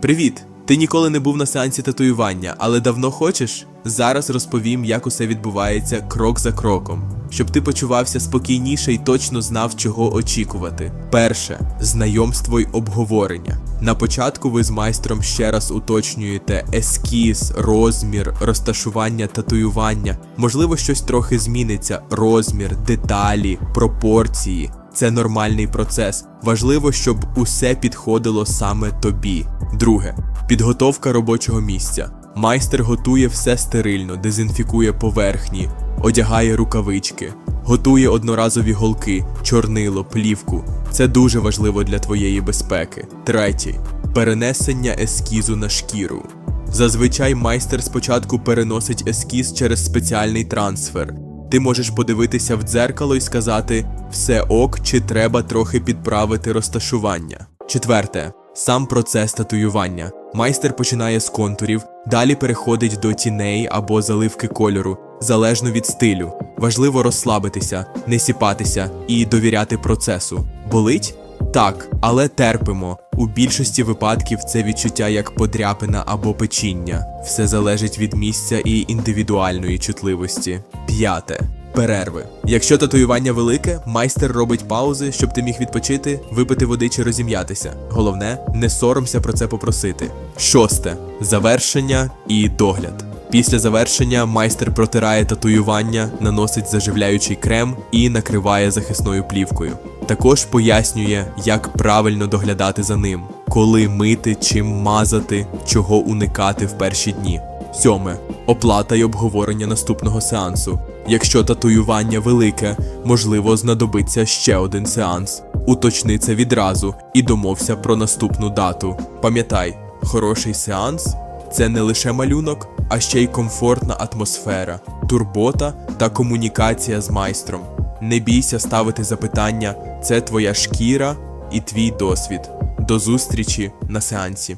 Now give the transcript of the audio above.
Привіт! Ти ніколи не був на сеансі татуювання, але давно хочеш? Зараз розповім, як усе відбувається крок за кроком, щоб ти почувався спокійніше і точно знав, чого очікувати. Перше знайомство й обговорення. На початку ви з майстром ще раз уточнюєте ескіз, розмір, розташування татуювання. Можливо, щось трохи зміниться: розмір, деталі, пропорції. Це нормальний процес. Важливо, щоб усе підходило саме тобі. Друге підготовка робочого місця. Майстер готує все стерильно, дезінфікує поверхні, одягає рукавички, готує одноразові голки, чорнило, плівку. Це дуже важливо для твоєї безпеки. Третє перенесення ескізу на шкіру. Зазвичай майстер спочатку переносить ескіз через спеціальний трансфер. Ти можеш подивитися в дзеркало і сказати все ок, чи треба трохи підправити розташування. Четверте. Сам процес татуювання. Майстер починає з контурів, далі переходить до тіней або заливки кольору, залежно від стилю. Важливо розслабитися, не сіпатися і довіряти процесу. Болить? Так, але терпимо. У більшості випадків це відчуття як подряпина або печіння. Все залежить від місця і індивідуальної чутливості. П'яте. Перерви. Якщо татуювання велике, майстер робить паузи, щоб ти міг відпочити, випити води чи розім'ятися. Головне, не соромся про це попросити. Шосте завершення і догляд. Після завершення майстер протирає татуювання, наносить заживляючий крем і накриває захисною плівкою. Також пояснює, як правильно доглядати за ним, коли мити, чим мазати, чого уникати в перші дні. Сьоме оплата й обговорення наступного сеансу. Якщо татуювання велике, можливо, знадобиться ще один сеанс. Уточни це відразу і домовся про наступну дату. Пам'ятай, хороший сеанс це не лише малюнок, а ще й комфортна атмосфера, турбота та комунікація з майстром. Не бійся ставити запитання, це твоя шкіра і твій досвід. До зустрічі на сеансі.